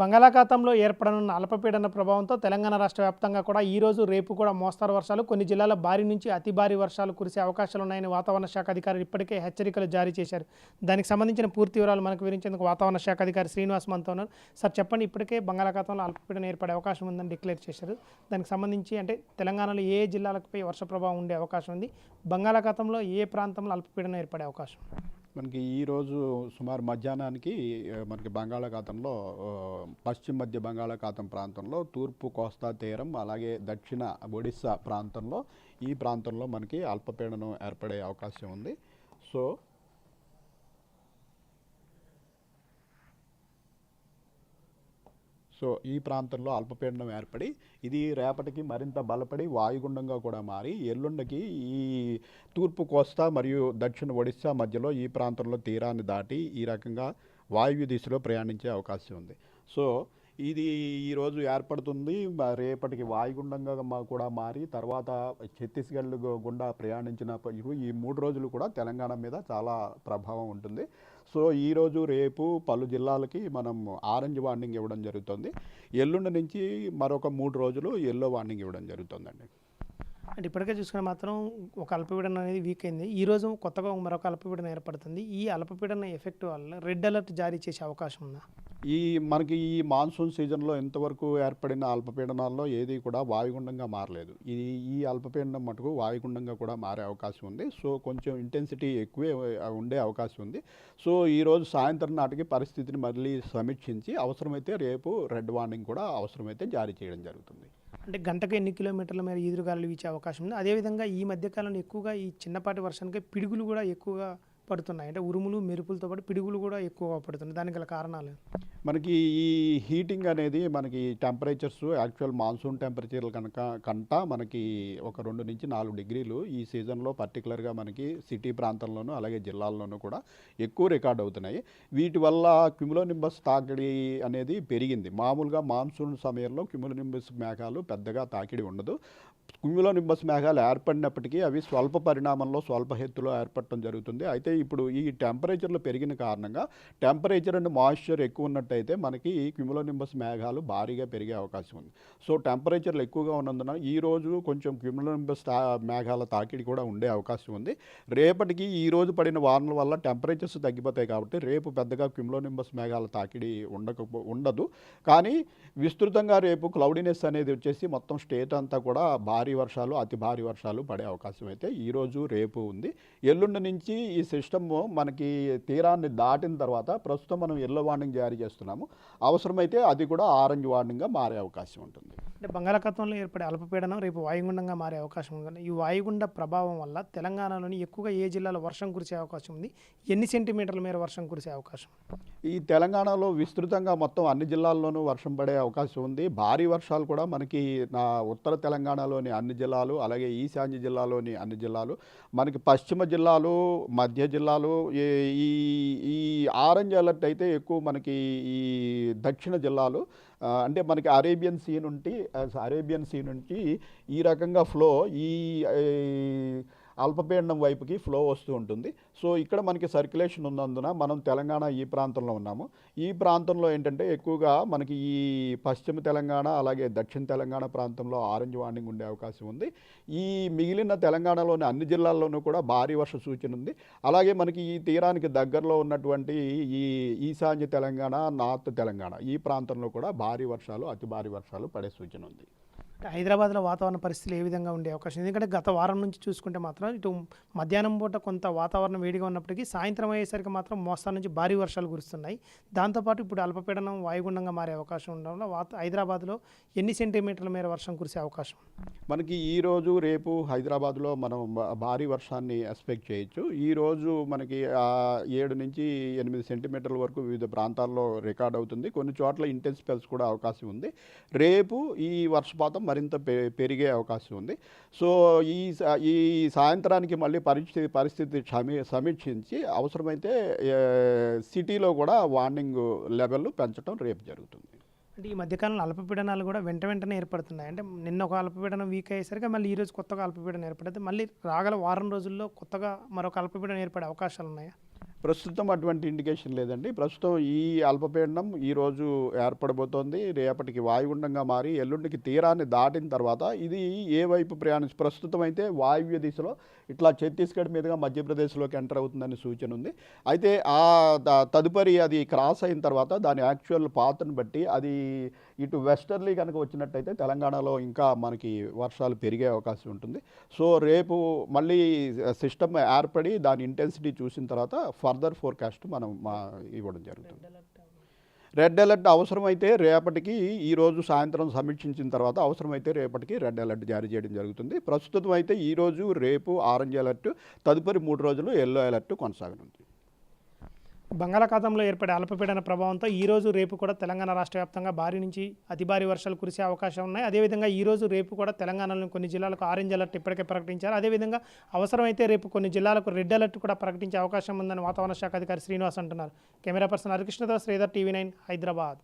బంగాళాఖాతంలో ఏర్పడనున్న అల్పపీడన ప్రభావంతో తెలంగాణ రాష్ట్ర వ్యాప్తంగా కూడా ఈ రోజు రేపు కూడా మోస్తారు వర్షాలు కొన్ని జిల్లాల భారీ నుంచి అతి భారీ వర్షాలు కురిసే అవకాశాలు ఉన్నాయని వాతావరణ శాఖ అధికారులు ఇప్పటికే హెచ్చరికలు జారీ చేశారు. దానికి సంబంధించిన పూర్తి వివరాలు మనకు వివరించేందుకు వాతావరణ శాఖ అధికారి శ్రీనివాస్ మనతో ఉన్నారు. సార్ చెప్పండి ఇప్పటికే బంగాళాఖాతంలో అల్పపీడనం ఏర్పడే అవకాశం ఉందని డిక్లేర్ చేశారు. దానికి సంబంధించి అంటే తెలంగాణలో ఏ జిల్లాలపై వర్ష ప్రభావం ఉండే అవకాశం ఉంది? బంగాళాఖాతంలో ఏ ప్రాంతంలో అల్పపీడనం ఏర్పడే అవకాశం? మనకి ఈరోజు సుమారు మధ్యాహ్నానికి మనకి బంగాళాఖాతంలో పశ్చిమ మధ్య బంగాళాఖాతం ప్రాంతంలో తూర్పు కోస్తా తీరం అలాగే దక్షిణ ఒడిస్సా ప్రాంతంలో ఈ ప్రాంతంలో మనకి అల్పపీడనం ఏర్పడే అవకాశం ఉంది. సో సో ఈ ప్రాంతంలో అల్పపీడనం ఏర్పడి ఇది రేపటికి మరింత బలపడి వాయుగుండంగా కూడా మారి ఎల్లుండకి ఈ తూర్పు కోస్తా మరియు దక్షిణ ఒడిశా మధ్యలో ఈ ప్రాంతంలో తీరాన్ని దాటి ఈ రకంగా వాయువ్య దిశలో ప్రయాణించే అవకాశం ఉంది. సో ఇది ఈరోజు ఏర్పడుతుంది. రేపటికి వాయుగుండంగా మా- కూడా మారి తర్వాత ఛత్తీస్గఢ్ గుండా ప్రయాణించినప్పుడు ఈ మూడు రోజులు కూడా తెలంగాణ మీద చాలా ప్రభావం ఉంటుంది. సో ఈరోజు రేపు పలు జిల్లాలకి మనం ఆరెంజ్ వార్నింగ్ ఇవ్వడం జరుగుతుంది. ఎల్లుండి నుంచి మరొక మూడు రోజులు ఎల్లో వార్నింగ్ ఇవ్వడం జరుగుతుందండి. అంటే ఇప్పటికే చూసుకుని మాత్రం ఒక అల్పపీడనం అనేది వీక్ అయింది. ఈ రోజు కొత్తగా మరొక అల్పపీడనం ఏర్పడుతుంది. ఈ అల్పపీడన ఎఫెక్ట్ వల్ల రెడ్ అలర్ట్ జారీ చేసే అవకాశం ఉందా? ఈ మనకి ఈ మాన్సూన్ సీజన్లో ఎంతవరకు ఏర్పడిన అల్పపీడనాల్లో ఏది కూడా వాయుగుండంగా మారలేదు. ఈ ఈ అల్పపీడనం మటుకు వాయుగుండంగా కూడా మారే అవకాశం ఉంది. సో కొంచెం ఇంటెన్సిటీ ఎక్కువే ఉండే అవకాశం ఉంది. సో ఈరోజు సాయంత్రం నాటికి పరిస్థితిని మళ్ళీ సమీక్షించి అవసరమైతే రేపు రెడ్ వార్నింగ్ కూడా అవసరమైతే జారీ చేయడం జరుగుతుంది. అంటే గంటకు ఎన్ని కిలోమీటర్ల మేర ఈదురుగాలు వీచే అవకాశం ఉంది. అదేవిధంగా ఈ మధ్యకాలంలో ఎక్కువగా ఈ చిన్నపాటి వర్షానికి పిడుగులు కూడా ఎక్కువగా పడుతున్నాయి. అంటే ఉరుములు మెరుపులతో పాటు పిడుగులు కూడా ఎక్కువ పడుతున్నాయి. దానికి గల కారణాలు? మనకి ఈ హీటింగ్ అనేది మనకి టెంపరేచర్స్ యాక్చువల్ మాన్సూన్ టెంపరేచర్లు కనుక కంట మనకి ఒక రెండు నుంచి నాలుగు డిగ్రీలు ఈ సీజన్లో పర్టికులర్గా మనకి సిటీ ప్రాంతంలోనూ అలాగే జిల్లాల్లోనూ కూడా ఎక్కువ రికార్డ్ అవుతున్నాయి. వీటి వల్ల క్యుములోనింబస్ తాకిడి అనేది పెరిగింది. మామూలుగా మాన్సూన్ సమయంలో క్యుములోనింబస్ మేఘాలు పెద్దగా తాకిడి ఉండదు. క్యుములోనింబస్ మేఘాలు ఏర్పడినప్పటికీ అవి స్వల్ప పరిణామంలో స్వల్ప హెత్తులో ఏర్పడటం జరుగుతుంది. అయితే ఇప్పుడు ఈ టెంపరేచర్లు పెరిగిన కారణంగా టెంపరేచర్ అండ్ మాయిశ్చర్ ఎక్కువ ఉన్నట్టయితే మనకి ఈ క్యుములోనింబస్ మేఘాలు భారీగా పెరిగే అవకాశం ఉంది. సో టెంపరేచర్లు ఎక్కువగా ఉన్నందున ఈ రోజు కొంచెం క్యుములోనింబస్ తా మేఘాల తాకిడి కూడా ఉండే అవకాశం ఉంది. రేపటికి ఈ రోజు పడిన వానల వల్ల టెంపరేచర్స్ తగ్గిపోతాయి కాబట్టి రేపు పెద్దగా క్యుములోనింబస్ మేఘాల తాకిడి ఉండకపో ఉండదు. కానీ విస్తృతంగా రేపు క్లౌడినెస్ అనేది వచ్చేసి మొత్తం స్టేట్ అంతా కూడా భారీ వర్షాలు అతి భారీ వర్షాలు పడే అవకాశం అయితే ఈరోజు రేపు ఉంది. ఎల్లుండి నుంచి ఈ సిస్టమ్ మనకి తీరాన్ని దాటిన తర్వాత ప్రస్తుతం మనం ఎల్లో వార్నింగ్ జారీ చేస్తున్నాము. అవసరమైతే అది కూడా ఆరెంజ్ వార్నింగ్గా మారే అవకాశం ఉంటుంది. అంటే బంగాళాఖాతంలో ఏర్పడే అల్పపీడనం రేపు వాయుగుండంగా మారే అవకాశం ఉంది. ఈ వాయుగుండ ప్రభావం వల్ల తెలంగాణలోని ఎక్కువగా ఏ జిల్లాలో వర్షం కురిసే అవకాశం ఉంది? ఎన్ని సెంటీమీటర్ల మేర వర్షం కురిసే అవకాశం ఈ తెలంగాణలో విస్తృతంగా మొత్తం అన్ని జిల్లాల్లోనూ వర్షం పడే అవకాశం ఉంది. భారీ వర్షాలు కూడా మనకి నా ఉత్తర తెలంగాణలోని అన్ని జిల్లాలు అలాగే ఈశాన్య జిల్లాలోని అన్ని జిల్లాలు మనకి పశ్చిమ జిల్లాలు మధ్య జిల్లాలు ఈ- ఈ ఈ ఆరెంజ్ అలర్ట్ అయితే ఎక్కువ మనకి ఈ దక్షిణ జిల్లాలు అంటే మనకి అరేబియన్ సీ నుండి అరేబియన్ సీ నుంచి ఈ రకంగా ఫ్లో ఈ ఈ అల్పపీడనం వైపుకి ఫ్లో వస్తూ ఉంటుంది. సో ఇక్కడ మనకి సర్క్యులేషన్ ఉన్నందున మనం తెలంగాణ ఈ ప్రాంతంలో ఉన్నాము. ఈ ప్రాంతంలో ఏంటంటే ఎక్కువగా మనకి ఈ పశ్చిమ తెలంగాణ అలాగే దక్షిణ తెలంగాణ ప్రాంతంలో ఆరెంజ్ వార్నింగ్ ఉండే అవకాశం ఉంది. ఈ మిగిలిన తెలంగాణలోని అన్ని జిల్లాల్లోనూ కూడా భారీ వర్ష సూచన ఉంది. అలాగే మనకి ఈ తీరానికి దగ్గరలో ఉన్నటువంటి ఈ ఈశాన్య తెలంగాణ నార్త్ తెలంగాణ ఈ ప్రాంతంలో కూడా భారీ వర్షాలు అతి భారీ వర్షాలు పడే సూచన ఉంది. హైదరాబాద్లో వాతావరణ పరిస్థితులు ఏ విధంగా ఉండే అవకాశం? ఎందుకంటే గత వారం నుంచి చూసుకుంటే మాత్రం ఇటు మధ్యాహ్నం పూట కొంత వాతావరణం వేడిగా ఉన్నప్పటికీ సాయంత్రం అయ్యేసరికి మాత్రం మోస్తారు నుంచి భారీ వర్షాలు కురుస్తున్నాయి. దాంతోపాటు ఇప్పుడు అల్పపీడనం వాయుగుండంగా మారే అవకాశం ఉండడం వల్ల వాత హైదరాబాద్లో ఎన్ని సెంటీమీటర్ల మేర వర్షం కురిసే అవకాశం? మనకి ఈ రోజు రేపు హైదరాబాద్లో మనం భారీ వర్షాన్ని ఎక్స్పెక్ట్ చేయొచ్చు. ఈ రోజు మనకి ఏడు నుంచి ఎనిమిది సెంటీమీటర్ల వరకు వివిధ ప్రాంతాల్లో రికార్డ్ అవుతుంది. కొన్ని చోట్ల ఇంటెన్స్ స్పెల్స్ కూడా అవకాశం ఉంది. రేపు ఈ వర్షపాతం మరింత పె- పెరిగే అవకాశం ఉంది. సో ఈ స- ఈ సాయంత్రానికి మళ్ళీ పరిస్థితి పరిస్థితి సమీ సమీక్షించి అవసరమైతే సిటీలో కూడా వార్నింగ్ లెవెల్ పెంచడం రేపు జరుగుతుంది. అంటే ఈ మధ్యకాలంలో అల్పపీడనాలు కూడా వెంట వెంటనే ఏర్పడుతున్నాయి. అంటే నిన్న ఒక అల్పపీడనం వీక్ అయ్యేసరికి మళ్ళీ ఈరోజు కొత్తగా అల్పపీడనం ఏర్పడితే మళ్ళీ రాగల వారం రోజుల్లో కొత్తగా మరొక అల్పపీడనం ఏర్పడే అవకాశాలు ఉన్నాయా? ప్రస్తుతం అటువంటి ఇండికేషన్ లేదండి. ప్రస్తుతం ఈ అల్పపీడనం ఈరోజు ఏర్పడబోతోంది. రేపటికి వాయుగుండంగా మారి ఎల్లుండికి తీరాన్ని దాటిన తర్వాత ఇది ఏ వైపు ప్రయాణించి ప్రస్తుతం అయితే వాయువ్య దిశలో ఇట్లా ఛత్తీస్గఢ్ మీదుగా మధ్యప్రదేశ్లోకి ఎంటర్ అవుతుందని సూచన ఉంది. అయితే ఆ తదుపరి అది క్రాస్ అయిన తర్వాత దాని యాక్చువల్ పాత్రను బట్టి అది ఇటు వెస్టర్లీ కనుక వచ్చినట్టయితే తెలంగాణలో ఇంకా మనకి వర్షాలు పెరిగే అవకాశం ఉంటుంది. సో రేపు మళ్ళీ సిస్టమ్ ఏర్పడి దాని ఇంటెన్సిటీ చూసిన తర్వాత ఫర్దర్ ఫోర్కాస్ట్ మనం మా ఇవ్వడం జరుగుతుంది. రెడ్ అలర్ట్ అవసరమైతే రేపటికి ఈరోజు సాయంత్రం సమీక్షించిన తర్వాత అవసరమైతే రేపటికి రెడ్ అలర్ట్ జారీ చేయడం జరుగుతుంది. ప్రస్తుతం అయితే ఈరోజు రేపు ఆరెంజ్ అలర్ట్ తదుపరి మూడు రోజులు ఎల్లో అలర్ట్ కొనసాగనుంది. బంగాళాఖాతంలో ఏర్పడే అల్పపీడన ప్రభావంతో ఈ రోజు రేపు కూడా తెలంగాణ రాష్ట్ర వ్యాప్తంగా భారీ నుంచి అతి భారీ వర్షాలు కురిసే అవకాశం ఉన్నాయి. అదేవిధంగా ఈ రోజు రేపు కూడా తెలంగాణలోని కొన్ని జిల్లాలకు ఆరెంజ్ అలర్ట్ ఇప్పటికే ప్రకటించారు. అదేవిధంగా అవసరమైతే రేపు కొన్ని జిల్లాలకు రెడ్ అలర్ట్ కూడా ప్రకటించే అవకాశం ఉందని వాతావరణ శాఖ అధికారి శ్రీనివాస్ అంటున్నారు. కెమెరా పర్సన్ హరికృష్ణతో శ్రీధర్ టీవీ నైన్ హైదరాబాద్.